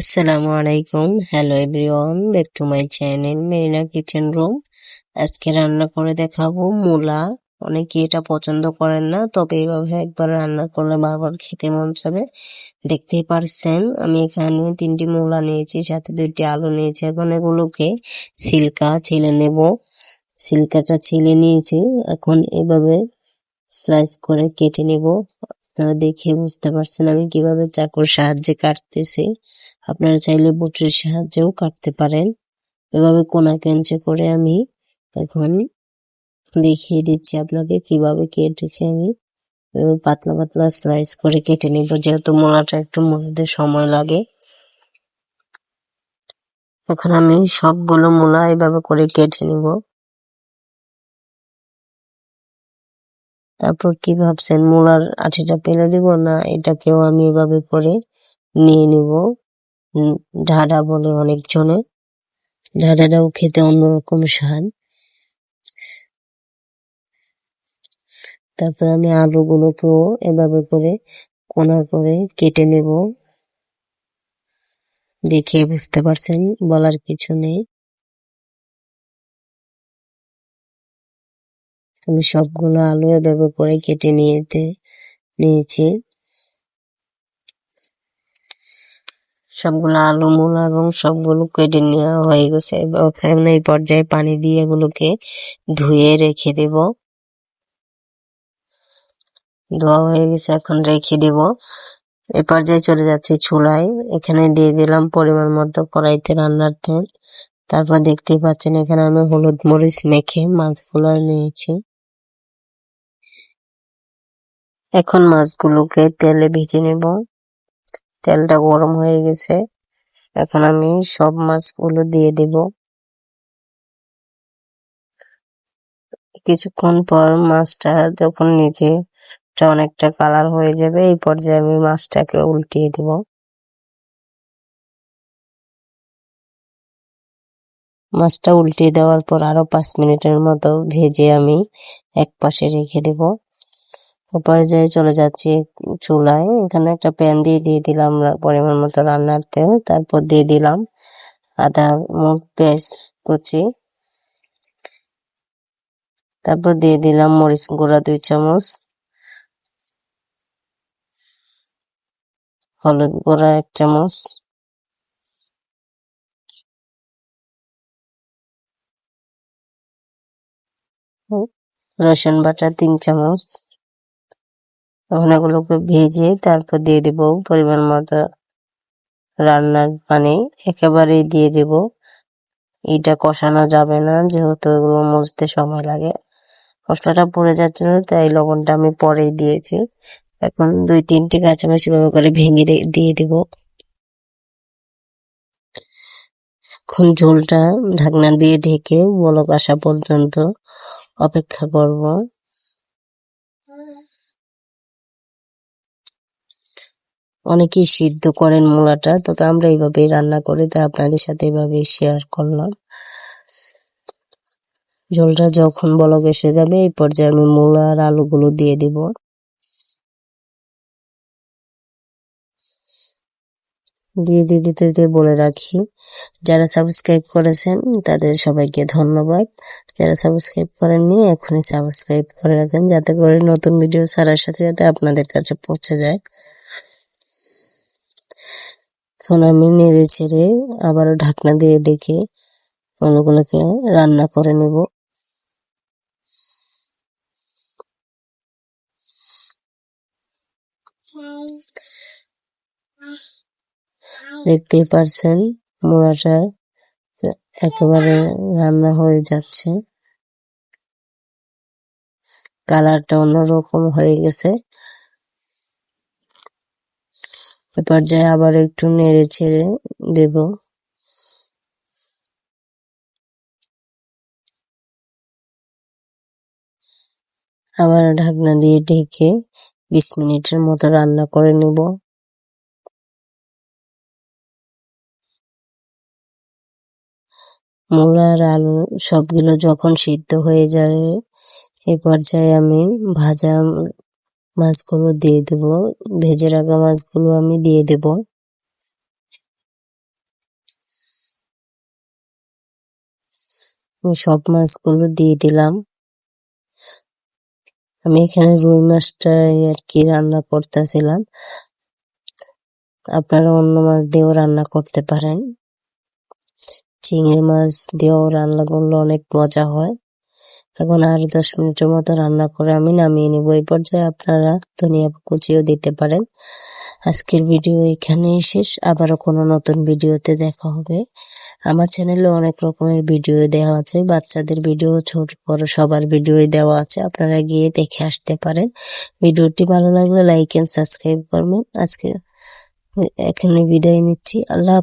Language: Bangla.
আসসালামু আলাইকুম hello everyone back to my channel Merina kitchen room আজকে রান্না করে দেখাবো মূলা। অনেকে এটা পছন্দ করেন না, তবে এভাবে একবার রান্না করলে বারবার খেতে মন চাবে। দেখতেই পারছেন, আমি এখানে তিনটি মূলা নিয়েছি, সাথে দুইটি আলু নিয়েছি। এখন এগুলোকে সিল্কা ছেলে নেব। সিল্কাটা ছেলে নিয়েছি। এখন এভাবে স্লাইস করে কেটে নেব। আপনারা দেখে বুঝতে পারছেন আমি কীভাবে চাকুর সাহায্যে কাটতেছি। আপনারা চাইলে বটির সাহায্যেও কাটতে পারেন। এভাবে কোনা কেঞ্চে করে আমি এখন দেখিয়ে দিচ্ছি আপনাকে কীভাবে কেটেছি আমি। পাতলা পাতলা স্লাইস করে কেটে নিব, যেহেতু মোলাটা একটু মুছতে সময় লাগে। এখন আমি সবগুলো মূলা এভাবে করে কেটে নিব। তারপর কি ভাবছেন, মূলার আঠিটা ফেলে দিব না এটাকেও আমি এভাবে করে নিয়ে নিব? ঢাডা বলে অনেকজনে। ঢাডাটাও খেতে অন্যরকম স্বাদ। তারপর আমি আলুগুলোকেও এভাবে করে কোনা করে কেটে নেব। দেখে বুঝতে পারছেন, বলার কিছু নেই। আমি সবগুলো আলু এভাবে করে কেটে নিয়েতে, নিয়েছি। সবগুলো আলু, মূলা এবং সবগুলো কেটে নেওয়া হয়ে গেছে। ওখানে এই পর্যায়ে পানি দিয়ে এগুলোকে ধুয়ে রেখে দেব। ধোয়া হয়ে গেছে, এখন রেখে দেব। এ পর্যায়ে চলে যাচ্ছে চুলায়। এখানে দিয়ে দিলাম পরিমাণ মতো কড়াইতে রান্নার তেল। তারপর দেখতেই পাচ্ছেন এখানে আমি হলুদ মরিচ মেখে মাছগুলো নিয়েছি। এখন মাছগুলোকে তেলে ভেজে নেব। তেলটা গরম হয়ে গেছে। এখন আমি সব মাছগুলো দিয়ে দেব। কিছুক্ষণ পর মাছটা যখন নিচে অনেকটা কালার হয়ে যাবে, এই পর্যায়ে আমি মাছটাকে উল্টিয়ে দেব। মাছটা উল্টিয়ে দেওয়ার পর আরও পাঁচ মিনিটের মতো ভেজে আমি এক পাশে রেখে দেব। পর্যায়ে চলে যাচ্ছি চুলায়, এখানে একটা প্যান দিয়ে দিয়ে দিলাম পরিমাণ মতো রান্নার তেল, তারপর দিয়ে দিলাম আদা মুখ পেস্ট কুচি। তারপর দিয়ে দিলাম মরিচ গুঁড়া দুই চামচ। হলুদ গুঁড়া এক চামচ। রসুন বাটা তিন চামচ। এখন এগুলোকে ভেজে তারপর দিয়ে দেব পরিমাণ মতো রান্নার পানি। একেবারেই দিয়ে দেব। এটা কষানো যাবে না, যেহেতু এগুলো মুছতে সময় লাগে। মশলাটা পড়ে যাচ্ছে না, তাই লবণটা আমি পরেই দিয়েছি। এখন দুই তিনটি কাঁচামাচি ভাবে করে ভেঙে দিয়ে দেব। এখন ঝোলটা ঢাকনা দিয়ে ঢেকে বলক আসা পর্যন্ত অপেক্ষা করব। অনেকেই সিদ্ধ করেন মূলাটা, তবে আমরা এইভাবেই রান্না করি, তাই আপনাদের সাথে এভাবেই শেয়ার করলাম। ঝোলটা যখন বলক এসে যাবে, এই পর্যায়ে আমি মূলা আর আলুগুলো দিয়ে দিব। দিয়ে দিয়ে দিতে দিতে বলে রাখি, যারা সাবস্ক্রাইব করেছেন, তাদের সবাইকে ধন্যবাদ। যারা সাবস্ক্রাইব করেননি, এখনই সাবস্ক্রাইব করে রাখেন, যাতে করে নতুন ভিডিও ছাড়ার সাথে সাথে আপনাদের কাছে পৌঁছে যায়। এখন আমি নেড়ে ছেড়ে আবারও ঢাকনা দিয়ে ডেকে ওগুলোকে রান্না করে নেব। দেখতেই পারছেন, মোড়াটা একেবারে রান্না হয়ে যাচ্ছে। কালারটা অন্যরকম হয়ে গেছে। এ পর্যায়ে আবার একটু নেড়ে ছেড়ে দেব। আবার ঢাকনা দিয়ে ঢেকে বিশ মিনিটের মতো রান্না করে নেব। মূলা আর আলু সবগুলো যখন সিদ্ধ হয়ে যায় এ পর্যায়ে আমি ভাজা মাছগুলো দিয়ে দেব। ভেজে রাখা মাছগুলো আমি দিয়ে দেব। সব মাছগুলো দিয়ে দিলাম। আমি এখানে রুই মাছটা আর কি রান্না করতেছিলাম। আপনারা অন্য মাছ দিয়েও রান্না করতে পারেন। চিংড়ি মাছ দিয়েও রান্না করলে অনেক মজা হয়। এখন আর দশ মিনিটের মতো রান্না করে আমি নামিয়ে নিব। এই পর্যায়ে আপনারা ধনিয়া কুচিও দিতে পারেন। আজকের ভিডিও এখানেই শেষ। আবারও কোনো নতুন ভিডিওতে দেখা হবে। আমার চ্যানেলে অনেক রকমের ভিডিও দেওয়া আছে। বাচ্চাদের ভিডিও, ছোট, বড় সবার ভিডিওই দেওয়া আছে। আপনারা গিয়ে দেখে আসতে পারেন। ভিডিওটি ভালো লাগলে লাইক এন্ড সাবস্ক্রাইব করবেন। আজকে এখানে বিদায় নিচ্ছি। আল্লাহ।